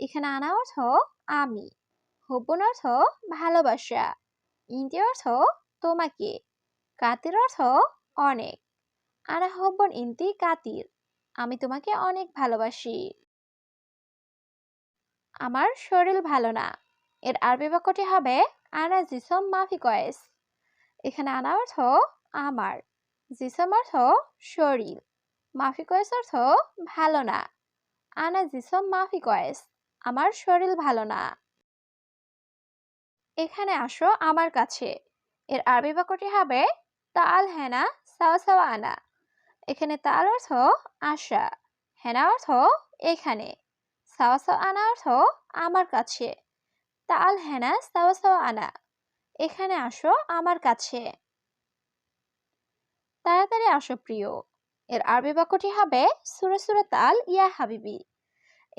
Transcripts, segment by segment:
এখানে আনা অর্থ আমি। হব্বন অর্থ ভালোবাসা। ইন্তি অর্থ তোমাকে। কাতির অর্থ অনেক। আনা হব্বন ইন্তি কাতির আমি তোমাকে অনেক ভালোবাসি। আমার শরীর ভালো না। এর আরবি বাক্যটি হবে, আনা জিসম মাফি কয়েস। এখানে আনা অর্থ আমার। জিসম অর্থ শরীর। মাফি কয়েস অর্থ ভালো না। আনা জিসম মাফি কয়েস। আমার শরীর ভালো না। এখানে আসো আমার কাছে। এর আরবি বাক্যটি হবে, তাল হেনা সাওয়া আনা। এখানে তাল অর্থ আশা, হেনা অর্থ এখানে। সাওয়া আনা অর্থ আমার কাছে। তাল হেনা সাওয়া আনা। এখানে আসো আমার কাছে। তাড়াতাড়ি আসো প্রিয়। এর আরবি বাক্যটি হবে, সুরে সুরে তাল ইয়া হাবিবি।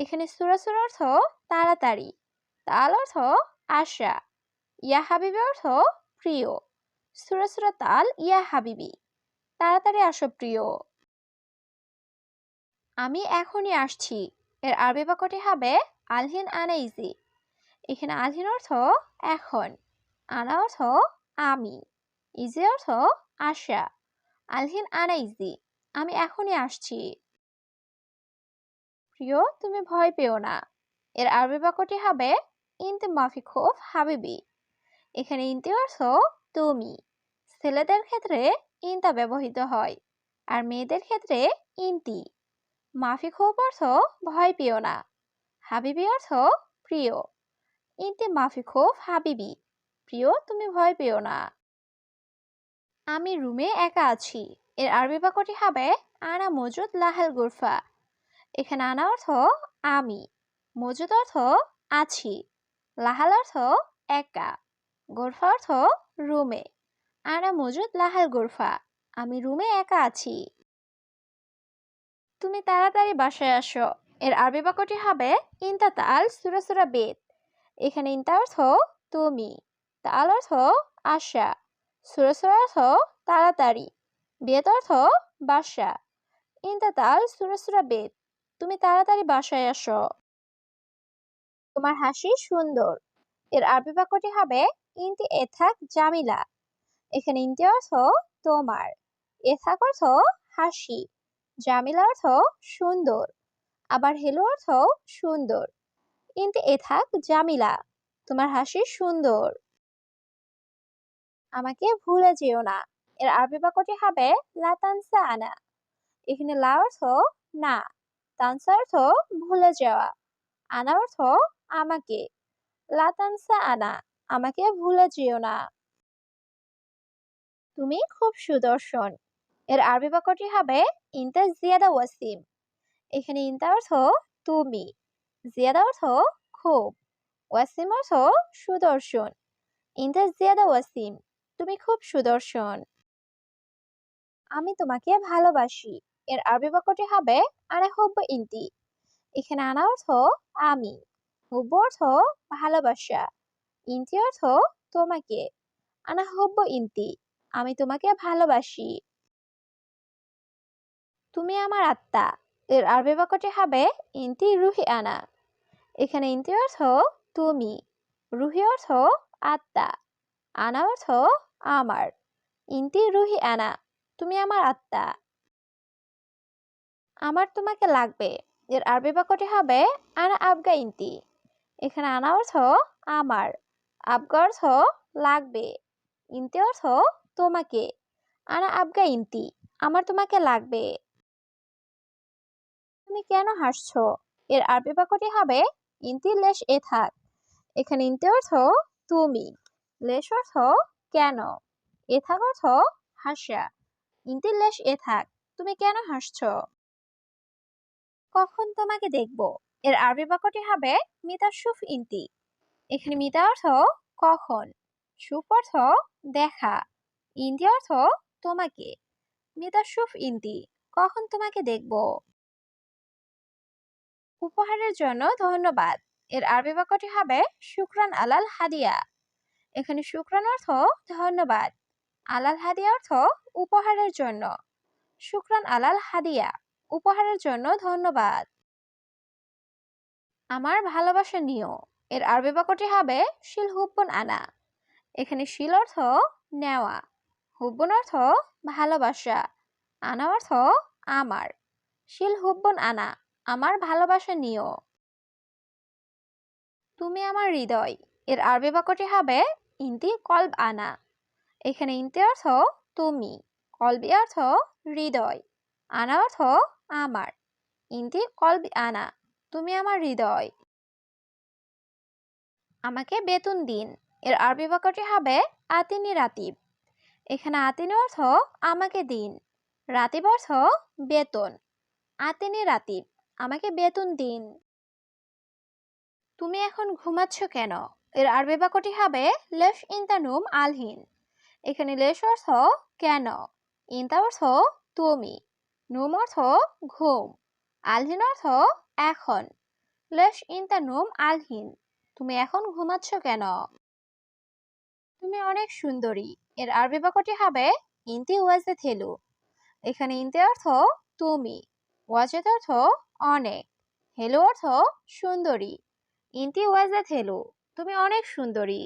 এখানে সুরা সুরা অর্থ তাড়াতাড়ি। তাল অর্থ আশা। ইয়া হাবিবি অর্থ প্রিয়। সুরা সুরা তাল, ইয়া হাবিবি। তাড়াতাড়ি আসো প্রিয়। আমি এখনই আসছি। এর আরবি বাক্যটি হবে আলহিন আনাইজি। এখানে আলহিন অর্থ এখন। আনা অর্থ আমি। ইজি অর্থ আশা। আলহিন আনাইজি। আমি এখনই আসছি। প্রিয়, তুমি ভয় পেও না। এর আরবি বাক্যটি হবে, ইনতে মাফি হাবিবি। এখানে ইনতে অর্থ, তুমি। ছেলেদের ক্ষেত্রে ইনতা ব্যবহৃত হয়, আর মেয়েদের ক্ষেত্রে ইনতি। মাফি খোফ অর্থ, ভয় পেও না। হাবিবি অর্থ, প্রিয়। ইনতে মাফি হাবিবি। প্রিয়, তুমি ভয় পেও না। আমি রুমে একা আছি। এর আরবি বাক্যটি হবে, আনা মজুদ লাহাল গুরফা। এখানে আনা অর্থ আমি, মজুদ অর্থ আছি, লাহাল অর্থ একা, গোরফা অর্থ রুমে, আনা মজুদ লাহাল গোরফা, আমি রুমে একা আছি। তুমি তাড়াতাড়ি বাসায় আসো, এর আরবি বাক্যটি হবে ইনতা তাল সুরা সুরা বেদ, এখানে ইনতা অর্থ তুমি তাল অর্থ আশা, সুরা সুরা অর্থ তাড়াতাড়ি, বেদ অর্থ বাসা, ইনতা তাল সুরা সুরা বেদ। তুমি তাড়াতাড়ি বাসায় আসো। তোমার হাসি সুন্দর। এর আরবি বাক্যটি হবে, ইনতি এথাক জামিলা। এখানে ইনতি অর্থ তোমার। এথাক অর্থ হাসি। জামিলা অর্থ সুন্দর। আবার হেলো অর্থ সুন্দর। ইনতি এথাক জামিলা। তোমার হাসি সুন্দর। আমাকে ভুলে যেও না। এর আরবি বাক্যটি হবে লাতানসা আনা এখানে লা অর্থ না। তানসা অর্থ ভুলে যাওয়া। আনা অর্থ, আমাকে। লাতানসা আনা, আমাকে ভুলে যেও না। তুমি খুব সুদর্শন। এর আরবি বাক্যটি হবে, ইনতা জিয়াদা ওয়াসিম। এখানে ইনতা অর্থ, তুমি। জিয়াদা অর্থ, খুব। ওয়াসিম অর্থ, সুদর্শন। ইনতা জিয়াদা ওয়াসিম, তুমি খুব সুদর্শন। আমি তোমাকে ভালোবাসি। এর আরবি হবে আনা হব্ব ইন্তি। এখানে আনা অর্থ, আমি। হব্ব অর্থ, ভালোবাসা। ইন্তি অর্থ, তোমাকে। আনা হব্ব ইন্তি, আমি তোমাকে ভালোবাসি। তুমি আমার আত্মা। এর আরবি বাক্যটি হবে, ইন্তি রুহি আনা। এখানে ইন্তি অর্থ, তুমি। রুহি অর্থ, আত্মা। আনা অর্থ, আমার। ইন্তি রুহি আনা, তুমি আমার আত্মা। আমার তোমাকে লাগবে। এর আরবি বাক্যটি হবে, আনা আবগা ইন্তি। এখানে আনা অর্থ আমার। আবগা অর্থ লাগবে। ইন্তি অর্থ তোমাকে। আনা আবগা ইন্তি। আমার তোমাকে লাগবে। তুমি কেন হাসছো? এর আরবি বাক্যটি হবে, ইন্তি লেশ এ থাক। এখানে ইন্তি অর্থ তুমি। লেশ অর্থ কেন? এ থাক অর্থ হাসা। ইন্তি লেশ এ থাক। তুমি কেন হাসছো? কখন তোমাকে দেখব? এর আরবি বাক্যটি হবে মিতা সুফ ইন্তি। এখানে মিতা অর্থ কখন। সুফ অর্থ দেখা। ইন্তি অর্থ তোমাকে। মিতা সুফ ইন্তি, কখন তোমাকে দেখব? উপহারের জন্য ধন্যবাদ। এর আরবি বাক্যটি হবে শুক্রান আলাল হাদিয়া। এখানে শুক্রান অর্থ ধন্যবাদ। আলাল হাদিয়া অর্থ উপহারের জন্য। শুক্রান আলাল হাদিয়া। উপহারের জন্য ধন্যবাদ। আমার ভালোবাসা নিও। এর আরবি বাক্যটি হবে শিল হুব্বন আনা। এখানে শিল অর্থ নেওয়া। হুব্বন অর্থ ভালোবাসা। আনা অর্থ আমার। শিল হুব্বন আনা। আমার ভালোবাসা নিও। তুমি আমার হৃদয়। এর আরবি বাক্যটি হবে ইন্তি কল্ব আনা। এখানে ইন্তি অর্থ তুমি। কলবি অর্থ হৃদয়। আনা অর্থ আমার। ইন্তি কলবি আনা, তুমি আমার হৃদয়। আমাকে বেতন দিন। এর আরবি বাক্যটি হবে আতিনি রাতিব। এখানে আতিনি অর্থ আমাকে দিন। রাতিব অর্থ বেতন। আতিনি রাতিব, আমাকে বেতন দিন। তুমি এখন ঘুমাচ্ছ কেন? এর আরবি বাক্যটি হবে লেশ ইন্তানুম আলহিন। এখানে লেশ অর্থ কেন? ইন্তা অর্থ তুমি। নুম অর্থ ঘুম। আলহিন অর্থ এখন। লেশ ইন দ্য নোম আলহিন। তুমি এখন ঘুমাচ্ছ কেন? তুমি অনেক সুন্দরী। এর আরবি বাক্যটি হবে ইন্তি ওয়াজে থেলু। এখানে ইন্তি অর্থ তুমি। ওয়াজেদ অর্থ অনেক। হেলু অর্থ সুন্দরী। ইন্তি ওয়াজে থেলু। তুমি অনেক সুন্দরী।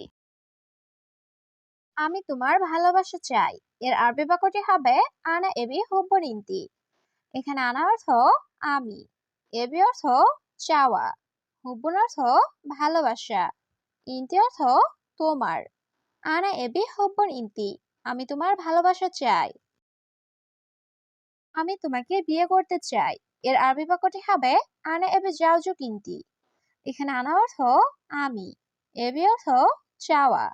আমি তোমার ভালোবাসা চাই। এর আরবি বাক্যটি হবে আনা এবি হুব্বন ইন্তি। এখানে আনা অর্থ আমি। এবি অর্থ চাওয়া। হুব্বন অর্থ ভালোবাসা। ইন্তি অর্থ তোমার। আনা এবি হুব্বন ইন্তি। আমি তোমার ভালোবাসা চাই। আমি তোমাকে বিয়ে করতে চাই। এর আরবি বাক্যটি হবে আনা এবি জাউজুক ইন্তি এখানে আনা অর্থ আমি। এবি অর্থ চাওয়া।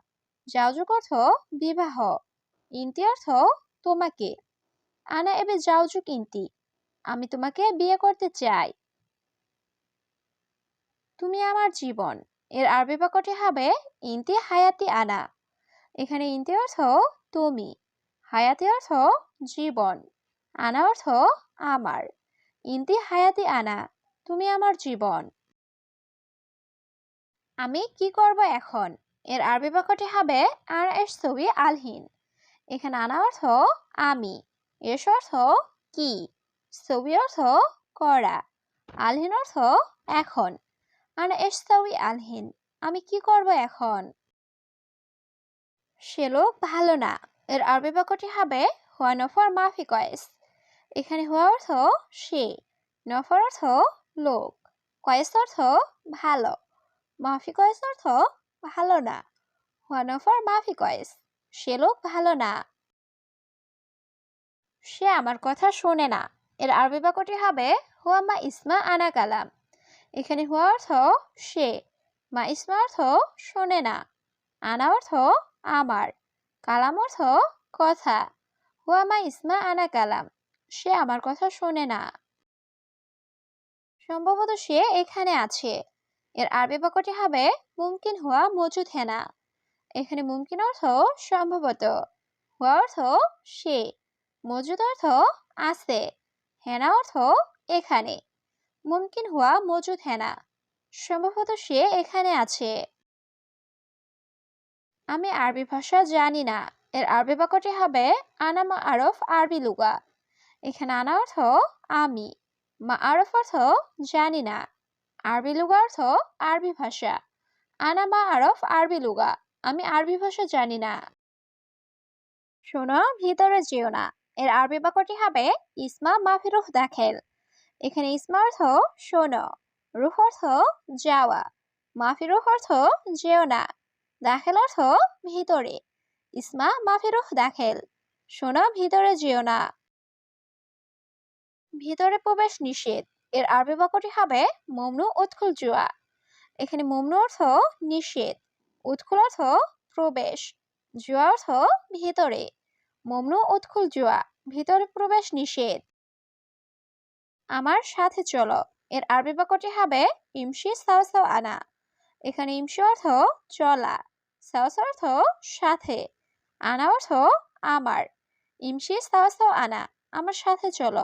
জাউজুক অর্থ বিবাহ। ইন্তি অর্থ তোমাকে। আনা এবি জাউজুক ইন্তি আমি তোমাকে বিয়ে করতে চাই। তুমি আমার জীবন। এর আরবি বাক্যটি হবে, ইন্তি হায়াতি আনা। এখানে ইন্তি অর্থ, তুমি। হায়াতি অর্থ, জীবন। আনা অর্থ, আমার। ইন্তি হায়াতি আনা। তুমি আমার জীবন। আমি কি করব এখন? এর আরবি বাক্যটি হবে, আর এস ছবি আলহিন। এখানে আনা অর্থ, আমি। এস অর্থ, কি? ছবি অর্থ করা আলহিন অর্থ এখন। আনা এস ছবি আলহিন, আমি কি করব এখন? সে লোক ভালো না, এর আরবি বাক্যটি হবে হুয়া নফর মাফি কয়েস। এখানে হুয়া অর্থ সে, নফর অর্থ লোক, কয়েস অর্থ ভালো, মাফি কয়েস অর্থ ভালো না, হুয়া নফর মাফি কয়েস, সে লোক ভালো না। সে আমার কথা শোনে না এর আরবি বাক্যটি হবে, হুয়া মা ইসমা আনা কালাম। এখানে হুয়া অর্থ, সে। মা ইসমা অর্থ, শোনে না। আনা অর্থ, আমার। কালাম অর্থ, কথা। হুয়া মা ইসমা আনা কালাম। সে আমার কথা শোনে না। সম্ভবত সে এখানে আছে। এর আরবি বাক্যটি হবে, মুমকিন হুয়া মজুদ হেনা এখানে মুমকিন অর্থ, সম্ভবত। হুয়া অর্থ, সে। মজুদ অর্থ, আছে। হেনা অর্থ এখানে। মুমকিন হওয়া মজুদ হেনা। সম্ভবত সে এখানে আছে। আমি আরবি ভাষা জানি না। এর আরবি বাক্যটি হবে আনা মা আরফ আরবি লুগা। এখানে আনা অর্থ আমি। মা আরফ অর্থ জানি না। আরবি লুগা অর্থ আরবি ভাষা। আনা মা আরফ আরবি লুগা। আমি আরবি ভাষা জানি না। শোনো, ভিতরে যেও না। এর আরবি বাক্যটি হবে ইসমা মাফি রুহ দাখেল। এখানে ইসমা অর্থ শোনো, রুহ অর্থ যাওয়া মাফি রুহ অর্থ যেও না, দাখেল অর্থ ভিতরে, ইসমা মাফি রুহ দাখেল, শোনো ভিতরে যেও না। ভিতরে প্রবেশ নিষেধ, এর আরবি বাক্যটি হবে মমনু উৎকুল জুয়া। এখানে মমনু অর্থ নিষেধ উৎকুল অর্থ প্রবেশ, জুয়া অর্থ ভিতরে। মমনু উৎকুল জুয়া, ভিতরে প্রবেশ নিষেধ। আমার সাথে চলো, এর আরবি বাক্যটি হবে ইমশি সাও সাও আনা। এখানে ইমশি অর্থ চলা, সাও অর্থ সাথে, আনা অর্থ আমার। ইমশি সাও সাও আনা, আমার সাথে চলো।